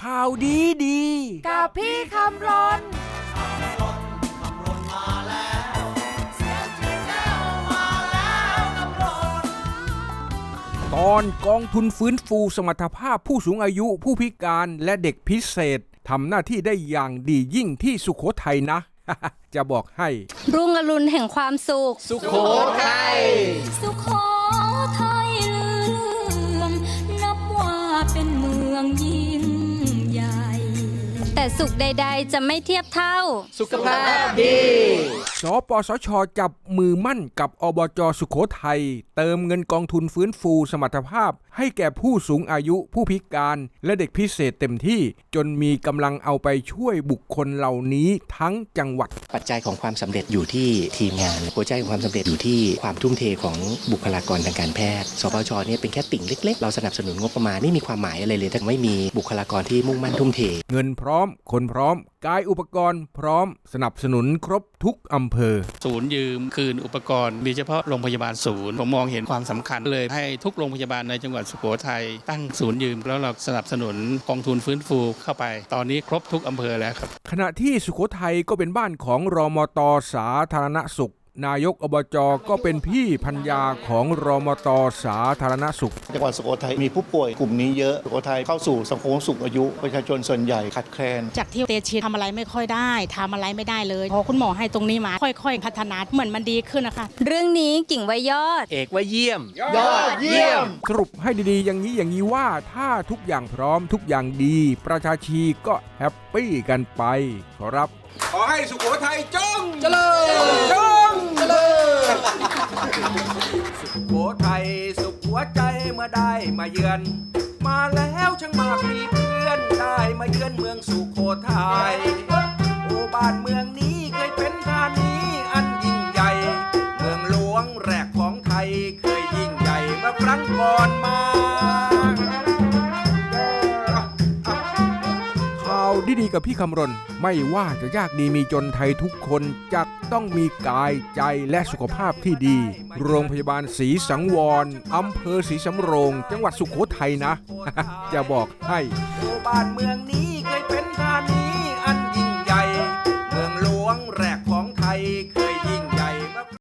ข่าวดีดี กับพี่คำรนตอนกองทุนฟื้นฟูสมรรถภาพผู้สูงอายุผู้พิการและเด็กพิเศษทำหน้าที่ได้อย่างดียิ่งที่สุขโขทัยนะ จะบอกให้ รุ่งอรุณแห่งความสุข สุโขทัยสุโขทัยลือเรื่องนับว่าเป็นเมืองยิ่ง ใหญ่ แต่สุขใด ๆ จะไม่เทียบเท่า สุขภาพดี สปสช จับมือมั่นกับอบจสุขโขทัย เติมเงินกองทุนฟื้นฟูสมรรถภาพให้แก่ผู้สูงอายุผู้พิการและเด็กพิเศษเต็มที่ จนมีกำลังเอาไปช่วยบุคคลเหล่านี้ทั้งจังหวัด ปัจจัยของความสำเร็จอยู่ที่ทีมงานหัวใจของความสำเร็จอยู่ที่ความทุ่มเทของบุคลากรทางการแพทย์สปชเนี่ยเป็นแค่ติ่งเล็ก ๆ เราสนับสนุนงบประมาณไม่มีความหมายอะไรเลยถ้าไม่มีบุคลากรที่มุ่งมั่นทุ่มเท เงินพร้อม คนพร้อม กายอุปกรณ์พร้อมสนับสนุนครบทุกอำเภอ ศูนย์ยืมคืนอุปกรณ์ มีเฉพาะโรงพยาบาลศูนย์ ผมมองเห็นความสำคัญเลย ให้ทุกโรงพยาบาลในจังหวัดสุโขทัยตั้งศูนย์ยืม แล้วเราสนับสนุนกองทุนฟื้นฟูเข้าไป ตอนนี้ครบทุกอำเภอแล้วครับ ขณะที่สุโขทัยก็เป็นบ้านของรอมตสาธารณสุข นายกอบจก็เป็นพี่พัญญาของรอมตสาธารณสุข จังหวัดสุโขทัยมีผู้ป่วยกลุ่มนี้เยอะสุโขทัยเข้าสู่สังคมสูงอายุ ประชาชนส่วนใหญ่ขาดแคลน จากที่เตชีทำอะไรไม่ค่อยได้ทำอะไรไม่ได้เลย พอคุณหมอให้ตรงนี้มา ค่อย ๆ พัฒนาเหมือนมันดีขึ้นนะคะ เรื่องนี้กิ่งไว้ยอด เอกว่าเยี่ยม ยอดเยี่ยม สรุปให้ดีๆ อย่างนี้อย่างนี้ว่าถ้าทุกอย่างพร้อมทุกอย่างดี ประชาชีก็แฮปปี้กันไปขอรับ ขอให้สุโขทัยจงเจริญจงเจริญ สุโขทัยสุขหัวใจเมื่อได้มาเยือน มาแล้วช่างมากมีเพื่อนได้มาเยือนเมืองสุโขทัยโอ้บ้านเมืองนี้เคยเป็นธานีอันยิ่งใหญ่ เมืองหลวงแรกของไทยเคยยิ่งใหญ่เมื่อครั้งก่อนมา ข่ดีกับพี่คำรณ ไม่ว่าจะยากดีมีจนไทยทุกคนจะต้องมีกายใจและสุขภาพที่ดี โรงพยาบาลศรีสังวรอำเภอศรีสำโรง จังหวัดสุขโขทัยนะ จะบอกให้ บ้านเมืองนี้เคยเป็นธานี